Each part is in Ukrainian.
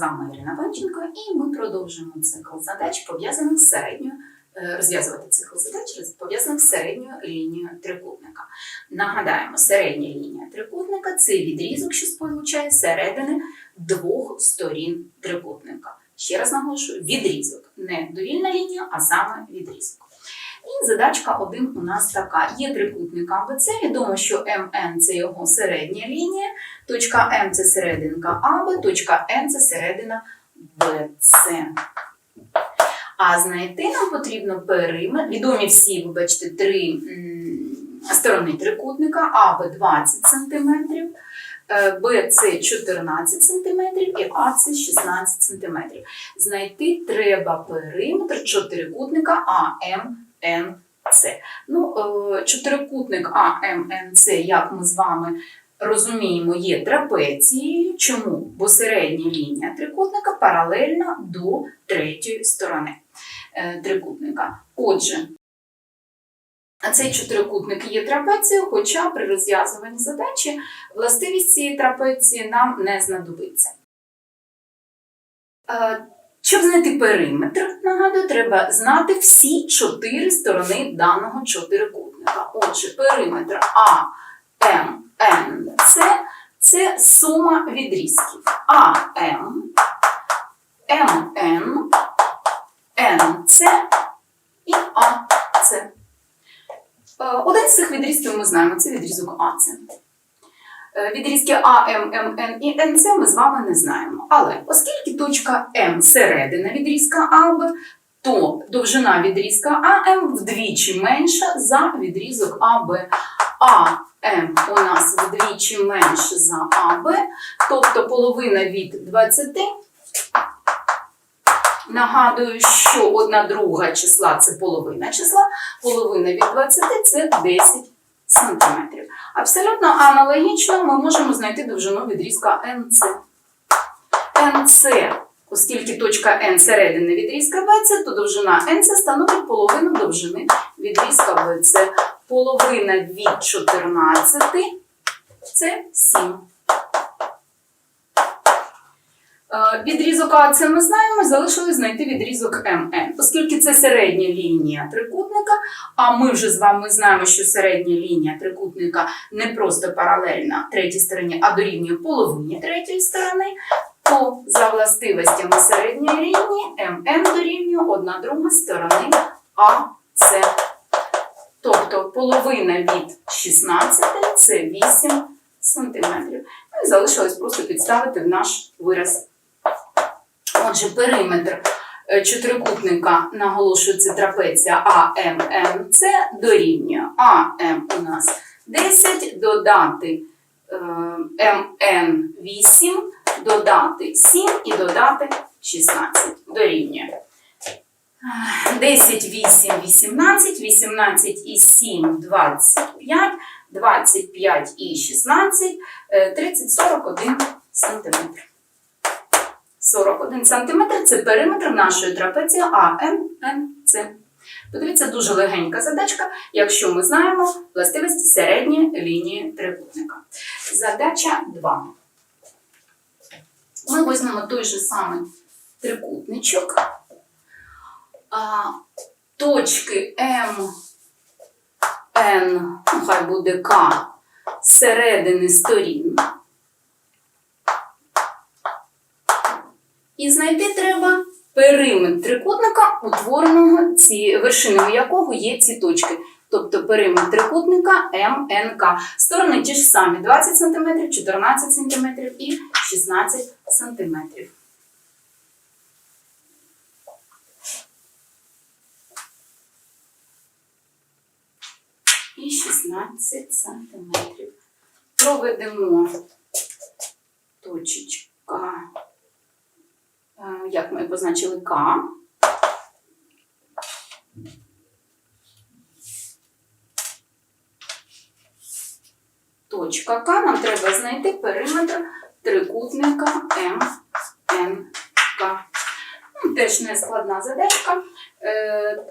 з вами Ірина Панченко, і ми продовжуємо цикл задач, пов'язаних з середньою, е, розв'язувати цикл задач, пов'язаних з середньою лінією трикутника. Нагадаємо, середня лінія трикутника це відрізок, що сполучає середини двох сторін трикутника. Ще раз наголошую, відрізок, не довільна лінія, а саме відрізок. І задачка 1 у нас така: є трикутник АБЦ, відомо, що МН це його середня лінія. Точка М це серединка АБ, точка Н це середина БЦ. А знайти нам потрібно периметр. Відомі всі, ви бачите, три сторони трикутника, АБ 20 см, БЦ 14 см і АЦ 16 см. Знайти треба периметр чотирикутника АМНЦ. Ну, е, чотирикутник АМНЦ, як ми з вами розуміємо, є трапецією. Чому? Бо середня лінія трикутника паралельна до третьої сторони е, трикутника. Отже, цей чотирикутник є трапецією, хоча при розв'язуванні задачі властивість цієї трапеції нам не знадобиться. Е, Щоб знайти периметр, нагадую, треба знати всі чотири сторони даного чотирикутника. Отже, периметр А, М, Н, С це сума відрізків А, М, М, Н, Н, С і А, С. Е, Один з цих відрізків ми знаємо, це відрізок АЦ. Е, Відрізки А, М, М, Н і НЦ ми з вами не знаємо. Але оскільки точка М середина відрізка АБ, то довжина відрізка АМ вдвічі менша за відрізок АБ. АМ у нас вдвічі менше за АБ, тобто половина від 20. Нагадую, що одна друга числа це половина числа, половина від 20 це 10 сантиметрів. Абсолютно аналогічно ми можемо знайти довжину відрізка НЦ. НЦ, оскільки точка N середини відрізка BC, то довжина НЦ становить половину довжини відрізка BC. Половина від 14 це 7. Е, Відрізок А це ми знаємо, залишилось знайти відрізок МН. Оскільки це середня лінія трикутника, а ми вже з вами знаємо, що середня лінія трикутника не просто паралельна третій стороні, а дорівнює половині третьої сторони, то за властивостями середньої лінії МН дорівнює одна друга сторони АС. Тобто половина від 16 це 8 сантиметрів. Ну і залишилось просто підставити в наш вираз. Отже, периметр е, чотирикутника наголошується трапеція АМНЦ дорівнює АМ у нас 10, додати е, МН 8, додати 7 і додати 16 дорівнює. 10, 8, 18, 18 і 7, 25, 25 і 16, е, 30, 41 сантиметр. 41 сантиметр – це периметр нашої трапеції АМНЦ. Подивіться, дуже легенька задачка, якщо ми знаємо властивості середньої лінії трикутника. Задача 2. Ми візьмемо той же самий трикутничок. А, точки М, Н, ну, хай буде К, середини сторін. І знайти треба периметр трикутника, утвореного ці, вершиною якого є ці точки. Тобто периметр трикутника МНК. Сторони ті ж самі 20 см, 14 см і 16 см. І 16 см. Проведемо точечка як ми позначили К. Точка К. Нам треба знайти периметр трикутника МНК. Ну, Теж не складна задачка. Е,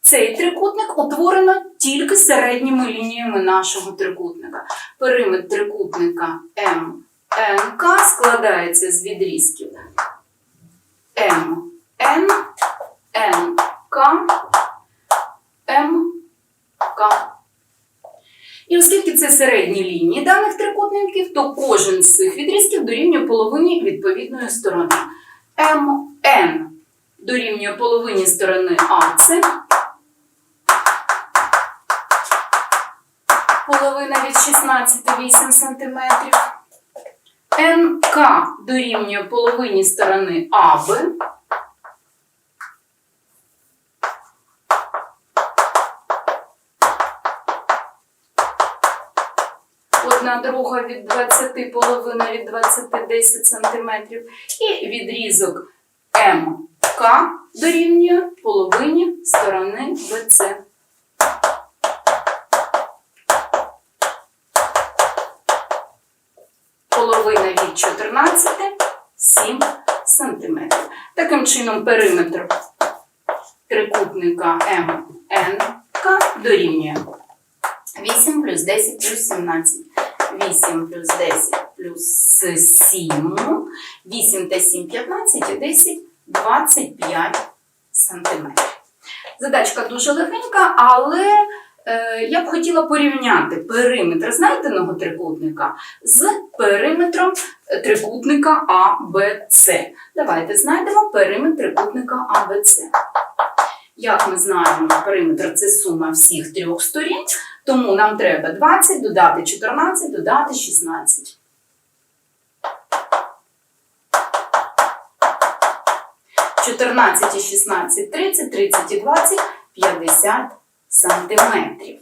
Цей трикутник утворено тільки середніми лініями нашого трикутника. Периметр трикутника МНК складається з відрізків середні лінії даних трикутників, то кожен з цих відрізків дорівнює половині відповідної сторони. МН дорівнює половині сторони АЦ. Половина від 16 8 см. НК дорівнює половині сторони АБ. Одна друга від 20, половина від 20, 10 см. І відрізок МК дорівнює половині сторони БЦ. Половина від 14 7 см. Таким чином, периметр трикутника МНК дорівнює 8 плюс 10 плюс 17. 8 плюс 10 плюс 7. 8 та 7 15 і 10 25 сантиметрів. Задачка дуже легенька, але е, я б хотіла порівняти периметр знайденого трикутника з периметром трикутника АБЦ. Давайте знайдемо периметр трикутника АБЦ. Як ми знаємо, периметр це сума всіх трьох сторін, тому нам треба 20 додати 14, додати 16. Чотирнадцять і 16, 30, 30 і 20, 50 сантиметрів.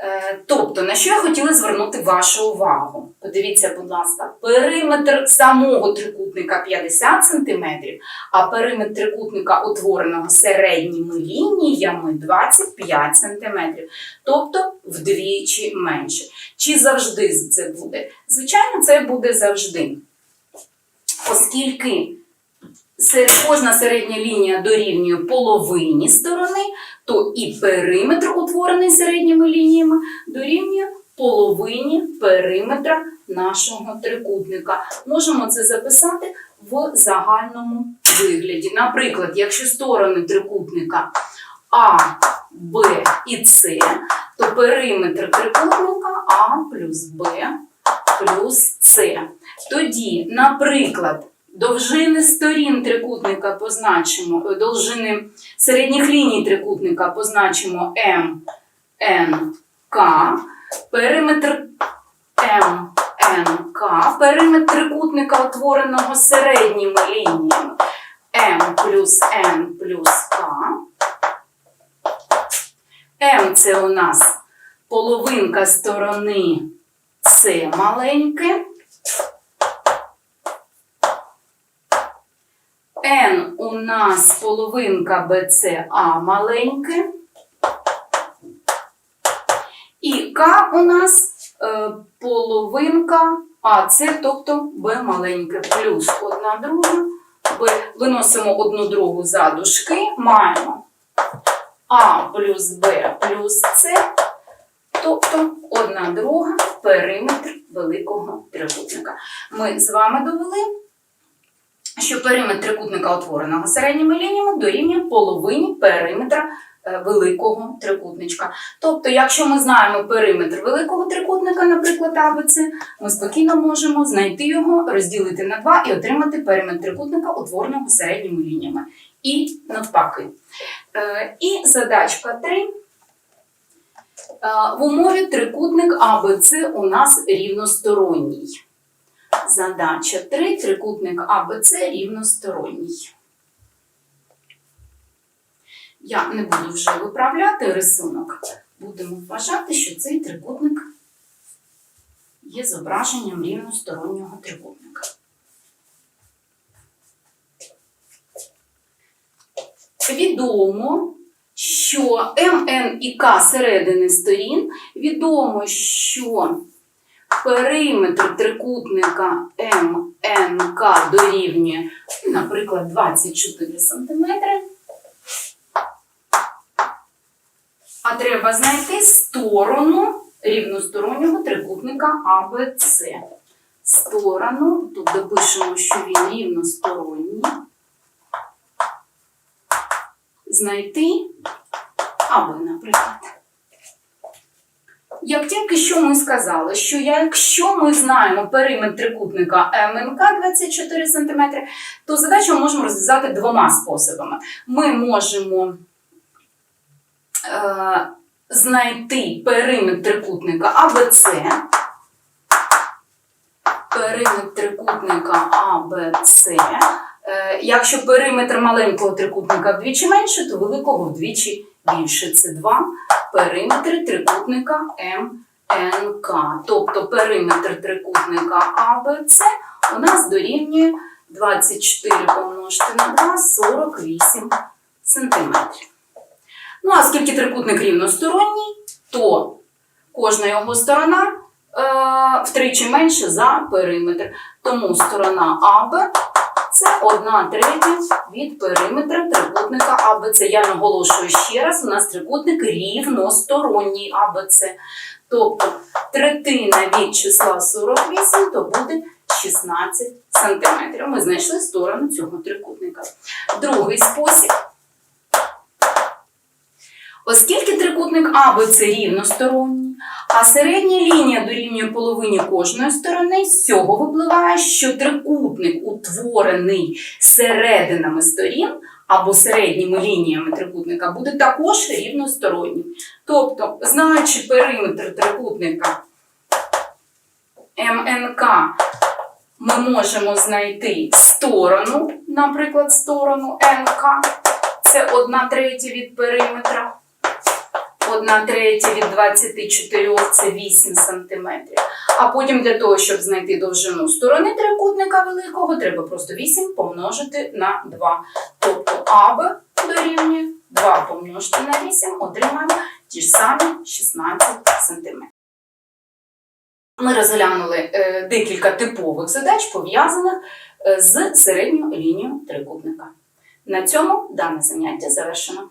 Е, Тобто, на що я хотіла звернути вашу увагу? Подивіться, будь ласка, периметр самого трикутника 50 см, а периметр трикутника, утвореного середніми лініями, 25 см. Тобто вдвічі менше. Чи завжди це буде? Звичайно, це буде завжди. Оскільки кожна середня лінія дорівнює половині сторони, то і периметр, утворений середніми лініями, дорівнює половині периметра нашого трикутника. Можемо це записати в загальному вигляді. Наприклад, якщо сторони трикутника А, Б і С, то периметр трикутника А плюс Б плюс С. Тоді, наприклад, довжини сторін трикутника позначимо, е, довжини середніх ліній трикутника позначимо М, Н, К, периметр М, Н, К, периметр трикутника, утвореного середніми лініями М плюс Н плюс К. М це у нас половинка сторони С маленьке. N у нас половинка BCA маленьке. І К у нас е, половинка АС, тобто Б маленьке, плюс одна друга. Б. Виносимо одну другу за дужки, маємо А плюс Б плюс С, тобто одна друга периметр великого трикутника. Ми з вами довели що периметр трикутника, утвореного середніми лініями, дорівнює половині периметра е, великого трикутничка. Тобто, якщо ми знаємо периметр великого трикутника, наприклад, АБЦ, ми спокійно можемо знайти його, розділити на два і отримати периметр трикутника, утвореного середніми лініями. І навпаки. Е, І задачка 3. Е, В умові трикутник АБЦ у нас рівносторонній. Задача 3. Трикутник АБЦ рівносторонній. Я не буду вже виправляти рисунок. Будемо вважати, що цей трикутник є зображенням рівностороннього трикутника. Відомо, що МН і К середини сторін. Відомо, що периметр трикутника МНК дорівнює, наприклад, 24 см. А треба знайти сторону рівностороннього трикутника АБЦ. Сторону, тут допишемо, що він рівносторонній. Знайти АБ, наприклад. Як тільки що ми сказали, що якщо ми знаємо периметр трикутника МНК 24 см, то задачу ми можемо розв'язати двома способами. Ми можемо е, знайти периметр трикутника АБЦ, периметр трикутника АБЦ. Е, Якщо периметр маленького трикутника вдвічі менше, то великого вдвічі більше. Це 2 периметри трикутника МНК. Тобто периметр трикутника АБЦ у нас дорівнює 24 помножити на 2 48 сантиметрів. Ну, а оскільки трикутник рівносторонній, то кожна його сторона е, втричі менше за периметр. Тому сторона АБ це 1 третя від периметра трикутника АБЦ. Я наголошую ще раз, у нас трикутник рівносторонній АБЦ. Тобто третина від числа 48, то буде 16 см. Ми знайшли сторону цього трикутника. Другий спосіб. Оскільки трикутник АБЦ рівносторонній, а середня лінія дорівнює половині кожної сторони, з цього випливає, що трикутник, утворений серединами сторін або середніми лініями трикутника, буде також рівностороннім. Тобто, знаючи периметр трикутника МНК, ми можемо знайти сторону, наприклад, сторону НК, це 1 третя від периметра. 1 третя від 24 це 8 см. А потім для того, щоб знайти довжину сторони трикутника великого, треба просто 8 помножити на 2. Тобто АБ дорівнює 2 помножити на 8, отримаємо ті ж самі 16 см. Ми розглянули е, декілька типових задач, пов'язаних е, з середньою лінією трикутника. На цьому дане заняття завершено.